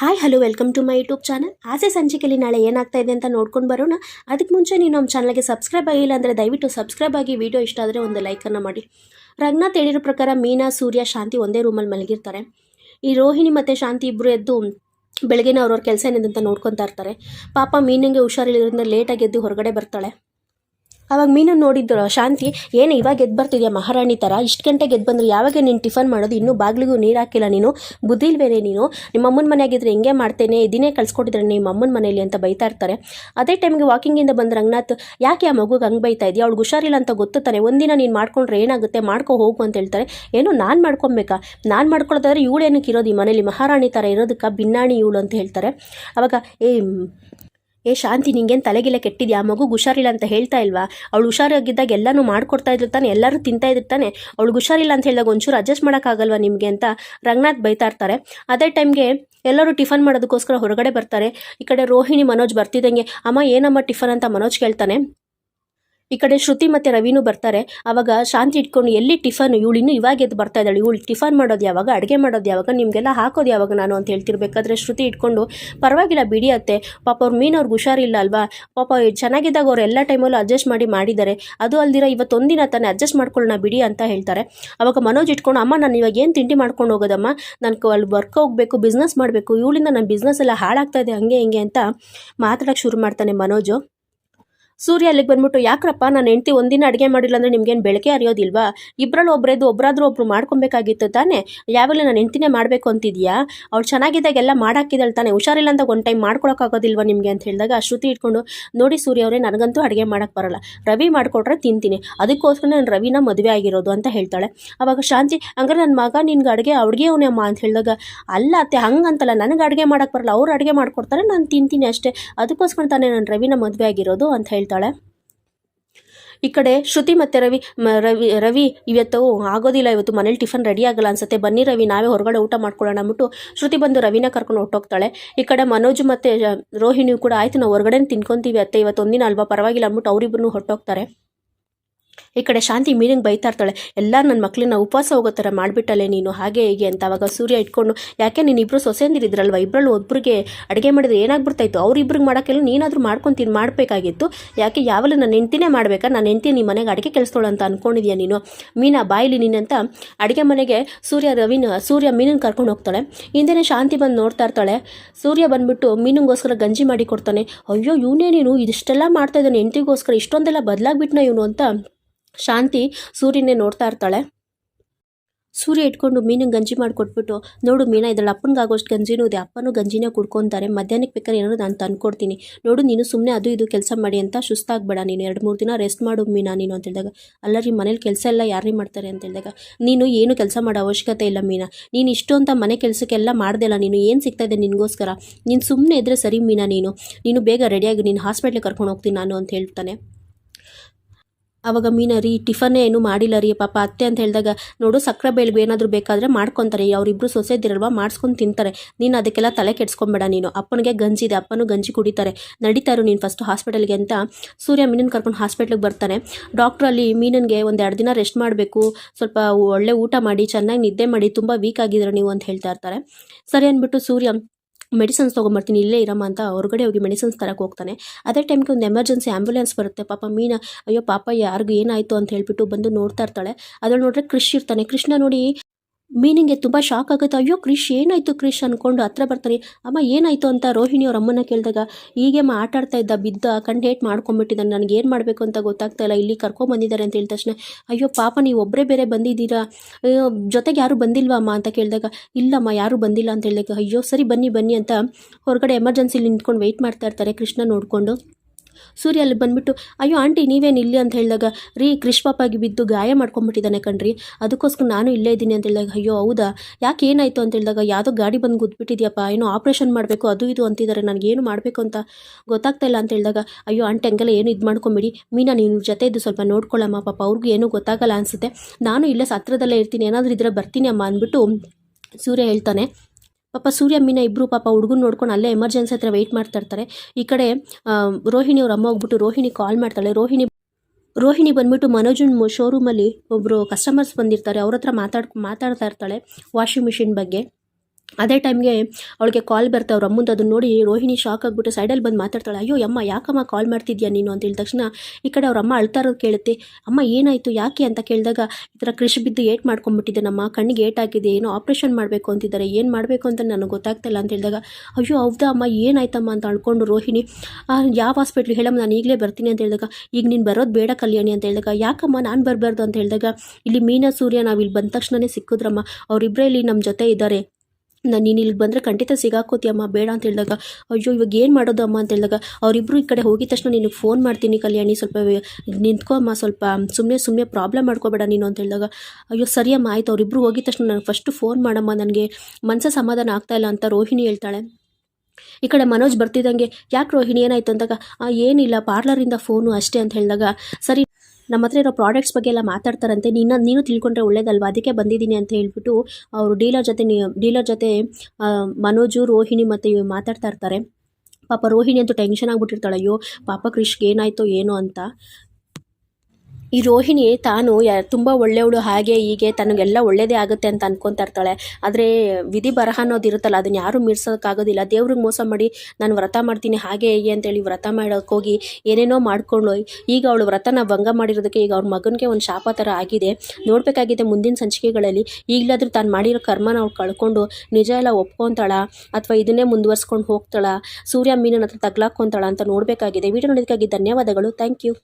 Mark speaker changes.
Speaker 1: Hi hello welcome to my YouTube channel ಆಸೆ ಸಂಚಿಕೆಯಲ್ಲಿ ನಾಳೆ ಏನಾಗ್ತಾ ಇದೆ ಅಂತ ನೋಡ್ಕೊಂಡು ಬರೋಣ. ಅದಕ್ಕೆ ಮುಂಚೆ ನೀವು ನಮ್ಮ ಚಾನಲ್ಗೆ ಸಬ್ಸ್ಕ್ರೈಬ್ ಆಗಿಲ್ಲ ಅಂದರೆ ದಯವಿಟ್ಟು ಸಬ್ಸ್ಕ್ರೈಬ್ ಆಗಿ ವಿಡಿಯೋ ಇಷ್ಟ ಆದರೆ ಒಂದು ಲೈಕನ್ನು ಮಾಡಿ. ರಂಗನಾಥ್ ಹೇಳಿರೋ ಪ್ರಕಾರ ಮೀನಾ, ಸೂರ್ಯ, ಶಾಂತಿ ಒಂದೇ ರೂಮಲ್ಲಿ ಮಲಗಿರ್ತಾರೆ. ಈ ರೋಹಿಣಿ ಮತ್ತು ಶಾಂತಿ ಇಬ್ಬರು ಎದ್ದು ಬೆಳಗ್ಗೆನೇ ಅವ್ರವ್ರ ಕೆಲಸ ಏನಿದೆ ಅಂತ ನೋಡ್ಕೊತಾ ಇರ್ತಾರೆ. ಪಾಪ ಮೀನಿಗೆ ಹುಷಾರಿಲ್ಲದ್ರಿಂದ ಲೇಟಾಗಿ ಎದ್ದು ಹೊರಗಡೆ ಬರ್ತಾಳೆ. ಅವಾಗ ಮೀನು ನೋಡಿದ್ರು ಶಾಂತಿ, ಏನು ಇವಾಗ ಎದ್ದು ಬರ್ತಿದ್ಯಾ ಮಹಾರಾಣಿ ಥರ ಇಷ್ಟು ಗಂಟೆಗೆ ಎದ್ದು ಬಂದರೆ ಯಾವಾಗ ನೀನು ಟಿಫನ್ ಮಾಡೋದು? ಇನ್ನೂ ಬಾಗಿಲಿಗೂ ನೀರು ಹಾಕಿಲ್ಲ ನೀನು. ಬುದ್ಧಿಲ್ವೇನೆ ನೀನು? ನಿಮ್ಮ ಅಮ್ಮನ ಮನೆಯಾಗಿದ್ರೆ ಹೆಂಗೆ ಮಾಡ್ತೇನೆ. ಇದನ್ನೇ ಕಳ್ಸ್ಕೊಟ್ಟಿದ್ರೆ ನಿಮ್ಮ ಅಮ್ಮನ ಮನೆಯಲ್ಲಿ ಅಂತ ಬೈತಾ ಇರ್ತಾರೆ. ಅದೇ ಟೈಮ್ಗೆ ವಾಕಿಂಗಿಂದ ಬಂದ ರಂಗನಾಥ್, ಯಾಕೆ ಆ ಮಗುಗೆ ಹಂಗೆ ಬೈತಾ ಇದೆಯಾ? ಅವ್ಳಿಗೆ ಹುಷಾರಿಲ್ಲ ಅಂತ ಗೊತ್ತು ತಾನೆ. ಒಂದಿನ ನೀನು ಮಾಡ್ಕೊಂಡ್ರೆ ಏನಾಗುತ್ತೆ? ಮಾಡ್ಕೊ ಹೋಗು ಅಂತ ಹೇಳ್ತಾರೆ. ಏನು, ನಾನು ಮಾಡ್ಕೊಬೇಕಾ ನಾನು ಮಾಡ್ಕೊಳ್ಳೋದಾದ್ರೆ ಇವಳು ಏನಕ್ಕೆ ಇರೋದು ಈ ಮನೇಲಿ? ಮಹಾರಾಣಿ ಥರ ಇರೋದಕ್ಕೆ ಬಿನ್ನಾಣಿ ಇವಳು ಅಂತ ಹೇಳ್ತಾರೆ. ಅವಾಗ ಏ ಏ ಶಾಂತಿ, ನಿಂಗೇನು ತಲೆಗಿಲ್ಲ ಕೆಟ್ಟಿದ್ಯಾ? ಮಗು ಹುಷಾರಿಲ್ಲ ಅಂತ ಹೇಳ್ತಾ ಇಲ್ವಾ? ಅವಳು ಹುಷಾರಾಗಿದ್ದಾಗ ಎಲ್ಲನೂ ಮಾಡ್ಕೊಡ್ತಾ ಇದ್ರು ತಾನೆ, ಎಲ್ಲರೂ ತಿಂತಾ ಇದ್ರು ತಾನೆ. ಅವಳು ಹುಷಾರಿಲ್ಲ ಅಂತ ಹೇಳಿದಾಗ ಒಂಚೂರು ಅಡ್ಜಸ್ಟ್ ಮಾಡೋಕ್ಕಾಗಲ್ವಾ ನಿಮಗೆ ಅಂತ ರಂಗನಾಥ್ ಬೈತಾ ಇರ್ತಾರೆ. ಅದೇ ಟೈಮ್ಗೆ ಎಲ್ಲರೂ ಟಿಫನ್ ಮಾಡೋದಕ್ಕೋಸ್ಕರ ಹೊರಗಡೆ ಬರ್ತಾರೆ. ಈ ಕಡೆ ರೋಹಿಣಿ, ಮನೋಜ್ ಬರ್ತಿದ್ದಂಗೆ, ಅಮ್ಮ, ಏನಮ್ಮ ಟಿಫನ್? ಅಂತ ಮನೋಜ್ ಕೇಳ್ತಾನೆ. ಈ ಕಡೆ ಶ್ರುತಿ ಮತ್ತು ರವಿನೂ ಬರ್ತಾರೆ. ಅವಾಗ ಶಾಂತಿ ಇಟ್ಕೊಂಡು ಎಲ್ಲಿ ಟಿಫನ್ ಇವಳು ಇನ್ನೂ ಇವಾಗ ಎದ್ದು ಬರ್ತಾ ಇದ್ದಾಳೆ. ಇವಳು ಟಿಫನ್ ಮಾಡೋದು ಯಾವಾಗ, ಅಡುಗೆ ಮಾಡೋದು ಯಾವಾಗ, ನಿಮಗೆಲ್ಲ ಹಾಕೋದು ಯಾವಾಗ ನಾನು ಅಂತ ಹೇಳ್ತಿರ್ಬೇಕಾದ್ರೆ ಶ್ರುತಿ ಇಟ್ಕೊಂಡು, ಪರವಾಗಿಲ್ಲ ಬಿಡಿ ಅತ್ತೆ. ಪಾಪ ಅವ್ರ ಮೀನು ಅವ್ರಿಗೆ ಹುಷಾರಿಲ್ಲ ಅಲ್ವಾ? ಪಾಪ ಚೆನ್ನಾಗಿದ್ದಾಗ ಅವ್ರು ಎಲ್ಲ ಟೈಮಲ್ಲೂ ಅಡ್ಜಸ್ಟ್ ಮಾಡಿ ಮಾಡಿದ್ದಾರೆ. ಅದು ಅಲ್ದಿರ ಇವತ್ತೊಂದಿನ ತಾನೇ ಅಡ್ಜಸ್ಟ್ ಮಾಡ್ಕೊಳ್ಳೋಣ ಬಿಡಿ ಅಂತ ಹೇಳ್ತಾರೆ. ಅವಾಗ ಮನೋಜ್ ಇಟ್ಕೊಂಡು, ಅಮ್ಮ, ನಾನು ಇವಾಗ ಏನು ತಿಂಡಿ ಮಾಡ್ಕೊಂಡು ಹೋಗೋದಮ್ಮ? ನಾನು ಅಲ್ಲಿ ವರ್ಕ್ ಹೋಗಬೇಕು ಬಿಸ್ನೆಸ್ ಮಾಡಬೇಕು. ಇವಳಿಂದ ನನ್ನ ಬಿಸ್ನೆಸ್ ಎಲ್ಲ ಹಾಳಾಗ್ತಾ ಇದೆ, ಹಂಗೆ ಹಿಂಗೆ ಅಂತ ಮಾತಾಡೋಕ್ಕೆ ಶುರು ಮಾಡ್ತಾನೆ ಮನೋಜು. ಸೂರ್ಯ ಅಲ್ಲಿಗೆ ಬಂದ್ಬಿಟ್ಟು, ಯಾಕ್ರಪ್ಪ, ನಾನು ಹೆಂಡ್ತಿ ಒಂದಿನ ಅಡುಗೆ ಮಾಡಿಲ್ಲ ಅಂದ್ರೆ ನಿಮ್ಗೇನು ಬೆಳಕೆ ಅರಿಯೋದಿಲ್ವಾ? ಇಬ್ಬರಲ್ಲಿ ಒಬ್ಬರದ್ದು ಒಬ್ಬರಾದ್ರೂ ಒಬ್ರು ಮಾಡ್ಕೊಬೇಕಾಗಿತ್ತು ತಾನೇ? ಯಾವಾಗಲೂ ನಾನು ಹೆಂಡ್ತಿನೇ ಮಾಡಬೇಕು ಅಂತಿದ್ಯಾ? ಅವ್ಳು ಚೆನ್ನಾಗಿದ್ದಾಗೆಲ್ಲ ಮಾಡಾಕಿದ್ದಾಳೆ ತಾನೇ. ಹುಷಾರಿಲ್ಲ ಅಂತ ಒಂದು ಟೈಮ್ ಮಾಡ್ಕೊಳಕ್ಕಾಗೋದಿಲ್ವಾ ನಿಮಗೆ? ಅಂತ ಹೇಳಿದಾಗ ಶ್ರುತಿ ಇಟ್ಕೊಂಡು, ನೋಡಿ ಸೂರ್ಯ ಅವರೇ, ನನಗಂತೂ ಅಡುಗೆ ಮಾಡೋಕ್ಕೆ ಬರಲ್ಲ. ರವಿ ಮಾಡಿಕೊಟ್ರೆ ತಿಂತೀನಿ. ಅದಕ್ಕೋಸ್ಕರ ನಾನು ರವಿನ ಮದುವೆ ಆಗಿರೋದು, ಅಂತ ಹೇಳ್ತಾಳೆ. ಅವಾಗ ಶಾಂತಿ, ಹಂಗಾರೆ ನನ್ನ ಮಗ ನಿನ್ಗೆ ಅಡುಗೆ ಅಡುಗೆ ಅವನೇ ಅಂತ ಹೇಳಿದಾಗ, ಅಲ್ಲ ಅತ್ತೆ, ಹಂಗಂತಲ್ಲ. ನನಗೆ ಅಡುಗೆ ಮಾಡೋಕ್ಕೆ ಬರಲ್ಲ. ಅವ್ರು ಅಡುಗೆ ಮಾಡ್ಕೊಡ್ತಾರೆ, ನಾನು ತಿಂತೀನಿ ಅಷ್ಟೇ. ಅದಕ್ಕೋಸ್ಕರ ತಾನೇ ನಾನು ರವಿನ ಮದುವೆ ಆಗಿರೋದು, ಅಂತ ಹೇಳ್ತಾಳೆ. ಈ ಕಡೆ ಶ್ರುತಿ ಮತ್ತು ರವಿ ರವಿ ರವಿ ಇವತ್ತು ಆಗೋದಿಲ್ಲ, ಇವತ್ತು ಮನೇಲಿ ಟಿಫನ್ ರೆಡಿ ಆಗಲ್ಲ ಅನ್ಸುತ್ತೆ. ಬನ್ನಿ ರವಿ, ನಾವೇ ಹೊರಗಡೆ ಊಟ ಮಾಡ್ಕೊಳ್ಳೋಣ ಅಂದ್ಬಿಟ್ಟು ಶ್ರುತಿ ಬಂದು ರವಿನ ಕರ್ಕೊಂಡು ಹೊಟ್ಟೋಗ್ತಾಳೆ ಈ ಕಡೆ ಮನೋಜ್ ಮತ್ತು ರೋಹಿಣಿಯು ಕೂಡ ಆಯಿತು, ನಾವು ಹೊರಗಡೆ ತಿನ್ಕೊತೀವಿ ಅತ್ತೆ ಇವತ್ತು ಒಂದಿನ ಅಲ್ವಾ? ಪರವಾಗಿಲ್ಲ ಅಂದ್ಬಿಟ್ಟು ಅವರಿಬ್ಬರು ಹೊಟ್ಟೋಗ್ತಾರೆ ಈ ಕಡೆ ಶಾಂತಿ ಮೀನಿಂಗ್ ಬೈತಾ ಇರ್ತಾಳೆ ಎಲ್ಲ ನನ್ನ ಮಕ್ಕಳನ್ನ ಉಪವಾಸ ಹೋಗೋ ಥರ ಮಾಡಿಬಿಟ್ಟಲೆ ನೀನು, ಹಾಗೆ ಹೀಗೆ ಅಂತ ಅವಾಗ ಸೂರ್ಯ ಇಟ್ಕೊಂಡು, ಯಾಕೆ ನೀನು ಇಬ್ಬರು ಸೊಸೆಂದಿರಿದ್ರಲ್ವ ಇಬ್ಬರಲ್ಲಿ ಒಬ್ಬರಿಗೆ ಅಡುಗೆ ಮಾಡಿದ್ರೆ ಏನಾಗ್ಬಿಡ್ತಾಯಿತ್ತು? ಅವ್ರಿಬ್ರಿಗೆ ಮಾಡೋಕ್ಕೆಲ್ಲ ನೀನಾದರೂ ಮಾಡ್ಕೊತೀನಿ ಮಾಡಬೇಕಾಗಿತ್ತು. ಯಾಕೆ ಯಾವಲ್ಲ ನನ್ನ ಹೆಂಡ್ತಿನೇ ಮಾಡಬೇಕಾ? ನನ್ನ ಹೆಂಡ್ತಿ ನಿಮ್ಮ ಮನೆಗೆ ಅಡುಗೆ ಕೆಲಸದೋಳು ಅಂತ ಅಂದ್ಕೊಂಡಿದ್ಯಾ ನೀನು? ಮೀನಾ, ಬಾಯಿಲಿ ನೀನಂತ ಅಡುಗೆ ಮನೆಗೆ ಸೂರ್ಯ, ರವಿನ, ಸೂರ್ಯ ಮೀನನ್ನು ಕರ್ಕೊಂಡು ಹೋಗ್ತಾಳೆ. ಹಿಂದೆನೇ ಶಾಂತಿ ಬಂದು ನೋಡ್ತಾ ಇರ್ತಾಳೆ. ಸೂರ್ಯ ಬಂದುಬಿಟ್ಟು ಮೀನಿಗೋಸ್ಕರ ಗಂಜಿ ಮಾಡಿ ಕೊಡ್ತಾನೆ. ಅಯ್ಯೋ, ಇವನೇ ನೀನು? ಇದಿಷ್ಟೆಲ್ಲ ಮಾಡ್ತಾ ಇದ್ದಾನೆ ಹೆಂಡ್ತಿಗೋಸ್ಕರ. ಇಷ್ಟೊಂದೆಲ್ಲ ಬದಲಾಗ್ಬಿಟ್ನ ಇವನು ಅಂತ ಶಾಂತಿ ಸೂರ್ಯನೇ ನೋಡ್ತಾ ಇರ್ತಾಳೆ. ಸೂರ್ಯ ಇಟ್ಕೊಂಡು ಮೀನಿಗೆ ಗಂಜಿ ಮಾಡಿಕೊಟ್ಬಿಟ್ಟು, ನೋಡು ಮೀನಾ, ಇದ್ರಲ್ಲಿ ಅಪ್ಪನಿಗಾಗೋಷ್ಟು ಗಂಜಿನೂ ಇದೆ. ಅಪ್ಪನೂ ಗಂಜಿನೇ ಕುಡ್ಕೊತಾರೆ. ಮಧ್ಯಾಹ್ನಕ್ಕೆ ಬೇಕಾದ್ರೆ ಏನಾದ್ರು ನಾನು ತಂದ್ಕೊಡ್ತೀನಿ. ನೋಡು, ನೀನು ಸುಮ್ಮನೆ ಅದು ಇದು ಕೆಲಸ ಮಾಡಿ ಅಂತ ಸುಸ್ತಾಗಬೇಡ. ನೀನು ಎರಡು ಮೂರು ದಿನ ರೆಸ್ಟ್ ಮಾಡು ಮೀನಾ ನೀನು ಅಂತ ಹೇಳಿದಾಗ, ಅಲ್ಲ ರೀ, ಮನೇಲಿ ಕೆಲಸ ಎಲ್ಲ ಯಾರೇ ಮಾಡ್ತಾರೆ? ಅಂತ ಹೇಳಿದಾಗ, ನೀನು ಏನು ಕೆಲಸ ಮಾಡೋ ಅವಶ್ಯಕತೆ ಇಲ್ಲ ಮೀನಾ. ನೀನು ಇಷ್ಟು ಅಂತ ಮನೆ ಕೆಲಸಕ್ಕೆಲ್ಲ ಮಾಡ್ದೆಲ್ಲ ನೀನು. ಏನು ಸಿಗ್ತಾ ಇದೆ ನಿನಗೋಸ್ಕರ? ನೀನು ಸುಮ್ಮನೆ ಇದ್ರೆ ಸರಿ ಮೀನಾ ನೀನು. ನೀನು ಬೇಗ ರೆಡಿಯಾಗಿ ನೀನು ಹಾಸ್ಪಿಟ್ಲಿಗೆ ಕರ್ಕೊಂಡು ಹೋಗ್ತೀನಿ ನಾನು ಅಂತ ಹೇಳ್ತಾನೆ. ಅವಾಗ ಮೀನ ರೀ ಟಿಫನ್ನೇ ಏನು ಮಾಡಿಲ್ಲ ರೀ, ಪಾಪ ಅತ್ತೆ ಅಂತ ಹೇಳಿದಾಗ, ನೋಡು ಸಕ್ಕರೆ ಬೇಳೆ ಏನಾದರೂ ಬೇಕಾದರೆ ಮಾಡ್ಕೊತಾರೆ ಅವರಿಬ್ಬರು ಸೊಸೆದಿರಲ್ವ, ಮಾಡ್ಸ್ಕೊಂಡು ತಿಂತಾರೆ. ನೀನು ಅದಕ್ಕೆಲ್ಲ ತಲೆ ಕೆಡ್ಸ್ಕೊಂಬೇಡ ನೀನು. ಅಪ್ಪನಿಗೆ ಗಂಜಿ ಇದೆ, ಅಪ್ಪನೂ ಗಂಜಿ ಕುಡಿತಾರೆ. ನಡೀತಾರು ನೀನು ಫಸ್ಟ್ ಹಾಸ್ಪಿಟಲ್ಗೆ ಅಂತ ಸೂರ್ಯ ಮೀನನ್ನು ಕರ್ಕೊಂಡು ಹಾಸ್ಪಿಟ್ಲಿಗೆ ಬರ್ತಾನೆ. ಡಾಕ್ಟ್ರಲ್ಲಿ ಮೀನನ್ಗೆ ಒಂದು ಎರಡು ದಿನ ರೆಸ್ಟ್ ಮಾಡಬೇಕು, ಸ್ವಲ್ಪ ಒಳ್ಳೆ ಊಟ ಮಾಡಿ, ಚೆನ್ನಾಗಿ ನಿದ್ದೆ ಮಾಡಿ, ತುಂಬ ವೀಕ್ ಆಗಿದ್ರೆ ನೀವು ಅಂತ ಹೇಳ್ತಾ ಇರ್ತಾರೆ. ಸರಿ ಅಂದ್ಬಿಟ್ಟು ಸೂರ್ಯ ಮೆಡಿಸಿನ್ಸ್ ತೊಗೊಂಬರ್ತೀನಿ, ಇಲ್ಲೇ ಇರಮ್ಮ ಅಂತ ಹೊರಗಡೆ ಹೋಗಿ ಮೆಡಿಸಿನ್ಸ್ ತರಕ್ಕೆ ಹೋಗ್ತಾನೆ. ಅದೇ ಟೈಮ್ಗೆ ಒಂದು ಎಮರ್ಜೆನ್ಸಿ ಆ್ಯಂಬುಲೆನ್ಸ್ ಬರುತ್ತೆ. ಪಾಪ ಮೀನ, ಅಯ್ಯೋ ಪಾಪ ಯಾರಿಗೂ ಏನಾಯಿತು ಅಂತ ಹೇಳ್ಬಿಟ್ಟು ಬಂದು ನೋಡ್ತಾ ಇರ್ತಾಳೆ. ಅದ್ರಲ್ಲಿ ನೋಡಿದ್ರೆ ಕೃಷ್ ಇರ್ತಾನೆ. ಕೃಷ್ಣ ನೋಡಿ ಮೀನಿಂಗೆ ತುಂಬ ಶಾಕ್ ಆಗುತ್ತೆ. ಅಯ್ಯೋ, ಕ್ರಿಶ್ ಏನಾಯಿತು ಕ್ರಿಶ್ ಅಂದ್ಕೊಂಡು ಹತ್ರ ಬರ್ತಾರೆ ಅಮ್ಮ, ಏನಾಯಿತು ಅಂತ ರೋಹಿಣಿ ಅವ್ರ ಅಮ್ಮನ ಕೇಳಿದಾಗ, ಹೀಗೆ ಆಟ ಆಡ್ತಾ ಇದ್ದ, ಬಿದ್ದ, ಕಂಡು ಹೇಟ್ ಮಾಡ್ಕೊಂಬಿಟ್ಟಿದ್ದಾನೆ ನನಗೆ ಏನು ಮಾಡಬೇಕು ಅಂತ ಗೊತ್ತಾಗ್ತಾ ಇಲ್ಲ. ಇಲ್ಲಿ ಕರ್ಕೊಂಬಂದಿದ್ದಾರೆ ಅಂತ ಹೇಳಿದ ತಕ್ಷಣ, ಅಯ್ಯೋ, ಪಾಪ, ನೀವು ಒಬ್ಬರೇ ಬೇರೆ ಬಂದಿದ್ದೀರಾ? ಜೊತೆಗೆ ಯಾರು ಬಂದಿಲ್ವಾ ಅಮ್ಮ? ಅಂತ ಕೇಳಿದಾಗ, ಇಲ್ಲಮ್ಮ, ಯಾರು ಬಂದಿಲ್ಲ ಅಂತ ಹೇಳಿದಾಗ, ಅಯ್ಯೋ, ಸರಿ ಬನ್ನಿ ಬನ್ನಿ ಅಂತ ಹೊರಗಡೆ ಎಮರ್ಜೆನ್ಸಿಲಿ ನಿಂತ್ಕೊಂಡು ವೆಯ್ಟ್ ಮಾಡ್ತಾ ಇರ್ತಾರೆ ಕೃಷ್ಣ ನೋಡಿಕೊಂಡು. ಸೂರ್ಯ ಅಲ್ಲಿ ಬಂದ್ಬಿಟ್ಟು, ಅಯ್ಯೋ ಆಂಟಿ, ನೀವೇನು ಇಲ್ಲಿ ಅಂತ ಹೇಳಿದಾಗ, ರೀ ಕೃಷ್ ಪಾಪಾಗಿ ಬಿದ್ದು ಗಾಯ ಮಾಡ್ಕೊಂಬಿಟ್ಟಿದ್ದಾನೆ ಕಣ್ರಿ. ಅದಕ್ಕೋಸ್ಕರ ನಾನು ಇಲ್ಲೇ ಇದ್ದೀನಿ ಅಂತ ಹೇಳಿದಾಗ, ಅಯ್ಯೋ, ಹೌದಾ? ಯಾಕೆ ಏನಾಯಿತು ಅಂತ ಹೇಳಿದಾಗ, ಯಾವುದೋ ಗಾಡಿ ಬಂದು ಗುದ್ಬಿಟ್ಟಿದ್ಯಪ್ಪ, ಏನೋ ಆಪ್ರೇಷನ್ ಮಾಡಬೇಕು, ಅದು ಇದು ಅಂತಿದ್ದಾರೆ ನನಗೇನು ಮಾಡಬೇಕು ಅಂತ ಗೊತ್ತಾಗ್ತಾ ಇಲ್ಲ ಅಂತ ಹೇಳಿದಾಗ, ಅಯ್ಯೋ ಆಂಟಿ, ಹಂಗೆಲ್ಲ ಏನು ಇದು ಮಾಡ್ಕೊಂಬಿಡಿ. ಮೀನಾ, ನೀನು ಜೊತೆ ಇದ್ದು ಸ್ವಲ್ಪ ನೋಡ್ಕೊಳ್ಳಮ್ಮ ಪಾಪ ಅವ್ರಿಗೂ ಏನೂ ಗೊತ್ತಾಗಲ್ಲ ಅನಿಸುತ್ತೆ. ನಾನು ಇಲ್ಲೇ ಹತ್ರದಲ್ಲೇ ಇರ್ತೀನಿ, ಏನಾದರೂ ಇದ್ರೆ ಬರ್ತೀನಿ ಅಮ್ಮ ಅಂದ್ಬಿಟ್ಟು ಸೂರ್ಯ ಹೇಳ್ತಾನೆ. ಪಾಪ ಸೂರ್ಯ, ಮೀನ ಇಬ್ಬರು ಪಾಪ ಹುಡುಗನ ನೋಡ್ಕೊಂಡು ಅಲ್ಲೇ ಎಮರ್ಜೆನ್ಸಿ ಹತ್ರ ವೆಯ್ಟ್ ಮಾಡ್ತಾ ಇರ್ತಾರೆ. ಈ ಕಡೆ ರೋಹಿಣಿ ಅವ್ರ ಅಮ್ಮ ಹೋಗ್ಬಿಟ್ಟು ರೋಹಿಣಿ ಕಾಲ್ ಮಾಡ್ತಾಳೆ. ರೋಹಿಣಿ ರೋಹಿಣಿ ಬಂದ್ಬಿಟ್ಟು ಮನೋಜನ್ ಶೋರೂಮಲ್ಲಿ ಒಬ್ಬರು ಕಸ್ಟಮರ್ಸ್ ಬಂದಿರ್ತಾರೆ. ಅವ್ರ ಹತ್ರ ಮಾತಾಡ್, ಮಾತಾಡ್ತಾ ಇರ್ತಾಳೆ ವಾಷಿಂಗ್ ಮಿಷಿನ್ ಬಗ್ಗೆ. ಅದೇ ಟೈಮ್ಗೆ ಅವಳಿಗೆ ಕಾಲ್ ಬರ್ತಾ ಅವ್ರ ಅಮ್ಮಂದು ಅದನ್ನ ನೋಡಿ ರೋಹಿಣಿ ಶಾಕ್ ಆಗಿಬಿಟ್ಟು ಸೈಡಲ್ಲಿ ಬಂದು ಮಾತಾಡ್ತಾಳೆ ಅಯ್ಯೋ ಅಮ್ಮ ಯಾಕಮ್ಮ ಕಾಲ್ ಮಾಡ್ತಿದ್ಯಾ ನೀನು? ಅಂತ ಹೇಳಿದ ತಕ್ಷಣ ಈ ಕಡೆ ಅವ್ರ ಅಮ್ಮ ಅಳ್ತಾ ಕೇಳುತ್ತೆ ಅಮ್ಮ ಏನಾಯಿತು? ಯಾಕೆ? ಅಂತ ಕೇಳಿದಾಗ ಈ ಥರ ಕೃಷಿ ಬಿದ್ದು ಏಟ್ ಮಾಡ್ಕೊಂಡ್ಬಿಟ್ಟಿದೆ ನಮ್ಮ ಕಣ್ಣಿಗೆ ಏಟಾಗಿದೆ ಏನೋ ಆಪ್ರೇಷನ್ ಮಾಡಬೇಕು ಅಂತಿದ್ದಾರೆ ಏನು ಮಾಡಬೇಕು ಅಂತ ನನಗೆ ಗೊತ್ತಾಗ್ತಿಲ್ಲ ಅಂತ ಹೇಳಿದಾಗ ಅಯ್ಯೋ ಹೌದಾ ಅಮ್ಮ ಏನಾಯ್ತಮ್ಮ? ಅಂತ ಅಳ್ಕೊಂಡು ರೋಹಿಣಿ "ಆ, ಯಾವ ಹಾಸ್ಪಿಟ್ಲ್ ಹೇಳಮ್ಮ ನಾನು ಈಗಲೇ ಬರ್ತೀನಿ. ಅಂತ ಹೇಳಿದಾಗ ಈಗ ನೀನು ಬರೋದು ಬೇಡ ಕಲ್ಯಾಣಿ. ಅಂತ ಹೇಳಿದಾಗ ಯಾಕಮ್ಮ ನಾನು ಬರಬಾರ್ದು? ಅಂತ ಹೇಳಿದಾಗ ಇಲ್ಲಿ ಮೀನಾ ಸೂರ್ಯ ನಾವು ಇಲ್ಲಿ ಬಂದ ತಕ್ಷಣನೇ ಸಿಕ್ಕಿದ್ರಮ್ಮ ಅವರಿಬ್ಬರೇ ಇಲ್ಲಿ ನಮ್ಮ ಜೊತೆ ಇದ್ದಾರೆ. ನಾನು ನೀನು ಇಲ್ಲಿಗೆ ಬಂದರೆ ಖಂಡಿತ ಸಿಗಾಕೋತಿಯಮ್ಮ ಬೇಡ ಅಂತ ಹೇಳಿದಾಗ ಅಯ್ಯೋ ಇವಾಗ ಏನು ಮಾಡೋದು ಅಮ್ಮ ಅಂತ ಹೇಳಿದಾಗ ಅವರಿಬ್ಬರು ಈ ಕಡೆ ಹೋಗಿದ ತಕ್ಷಣ ನಿನಗೆ ಫೋನ್ ಮಾಡ್ತೀನಿ ಕಲ್ಯಾಣಿ ಸ್ವಲ್ಪ ನಿಂತ್ಕೋ ಅಮ್ಮ ಸ್ವಲ್ಪ ಸುಮ್ಮನೆ ಸುಮ್ಮನೆ ಪ್ರಾಬ್ಲಮ್ ಮಾಡ್ಕೋಬೇಡ ನೀನು ಅಂತ ಹೇಳಿದಾಗ ಅಯ್ಯೋ ಸರಿಯಮ್ಮ ಆಯ್ತು ಅವರಿಬ್ಬರು ಹೋಗಿದ ತಕ್ಷಣ ನಾನು ಫಸ್ಟು ಫೋನ್ ಮಾಡಮ್ಮ ನನಗೆ ಮನಸ್ಸು ಸಮಾಧಾನ ಆಗ್ತಾಯಿಲ್ಲ ಅಂತ ರೋಹಿಣಿ ಹೇಳ್ತಾಳೆ. ಈ ಕಡೆ ಮನೋಜ್ ಬರ್ತಿದ್ದಂಗೆ ಯಾಕೆ ರೋಹಿಣಿ ಏನಾಯ್ತು? ಅಂದಾಗ "ಆ, ಏನಿಲ್ಲ ಪಾರ್ಲರಿಂದ ಫೋನು ಅಷ್ಟೇ ಅಂತ ಹೇಳಿದಾಗ ಸರಿ ನಮ್ಮ ಹತ್ರ ಇರೋ ಪ್ರಾಡಕ್ಟ್ಸ್ ಬಗ್ಗೆ ಎಲ್ಲ ಮಾತಾಡ್ತಾರಂತೆ. ನಿನ್ನ ನೀನು ತಿಳ್ಕೊಂಡ್ರೆ ಒಳ್ಳೇದಲ್ವಾ? ಅದಕ್ಕೆ ಬಂದಿದ್ದೀನಿ ಅಂತ ಹೇಳ್ಬಿಟ್ಟು ಅವರು ಡೀಲರ್ ಜೊತೆ ಡೀಲರ್ ಜೊತೆ ಮನೋಜು, ರೋಹಿಣಿ ಮತ್ತು ಮಾತಾಡ್ತಾ ಇರ್ತಾರೆ. ಪಾಪ ರೋಹಿಣಿ ಅಂತೂ ಟೆನ್ಷನ್ ಆಗ್ಬಿಟ್ಟಿರ್ತಾಳೆ ಅಯ್ಯೋ ಪಾಪ ಕೃಷ್ಗೆ ಏನಾಯ್ತೋ, ಏನೋ ಅಂತ. ಈ ರೋಹಿಣಿ ತಾನು ತುಂಬ ಒಳ್ಳೆಯವಳು, ಹಾಗೆ ಹೀಗೆ ತನಗೆಲ್ಲ ಒಳ್ಳೇದೇ ಆಗುತ್ತೆ ಅಂತ ಅನ್ಕೊತಾ ಇರ್ತಾಳೆ. ಆದರೆ ವಿಧಿ ಬರಹ ಅನ್ನೋದು ಇರುತ್ತಲ್ಲ, ಅದನ್ನ ಯಾರೂ ಮೀರ್ಸೋಕ್ಕಾಗೋದಿಲ್ಲ ದೇವ್ರಿಗೆ ಮೋಸ ಮಾಡಿ ನಾನು ವ್ರತ ಮಾಡ್ತೀನಿ, ಹಾಗೆ ಹೀಗೆ ಅಂತೇಳಿ ವ್ರತ ಮಾಡೋಕ್ಕೋಗಿ ಏನೇನೋ ಮಾಡ್ಕೊಂಡು ಈಗ ಅವಳು ವ್ರತನ ಭಂಗ ಮಾಡಿರೋದಕ್ಕೆ ಈಗ ಅವ್ರ ಮಗನಿಗೆ ಒಂದು ಶಾಪ ಥರ ಆಗಿದೆ. ನೋಡಬೇಕಾಗಿದೆ ಮುಂದಿನ ಸಂಚಿಕೆಗಳಲ್ಲಿ, ಈಗಲಾದರೂ ತಾನು ಮಾಡಿರೋ ಕರ್ಮನ ಅವ್ಳು ಕಳ್ಕೊಂಡು ನಿಜ ಎಲ್ಲ ಒಪ್ಕೊತಾಳ, ಅಥವಾ ಇದನ್ನೇ ಮುಂದುವರ್ಸ್ಕೊಂಡು ಹೋಗ್ತಾಳ, ಸೂರ್ಯ ಮೀನನ ಹತ್ರ ತಗ್ಲಾಕೊಂತಾಳ ಅಂತ ನೋಡಬೇಕಾಗಿದೆ. ವಿಡಿಯೋ ನೋಡೋದಕ್ಕಾಗಿ ಧನ್ಯವಾದಗಳು. Thank you.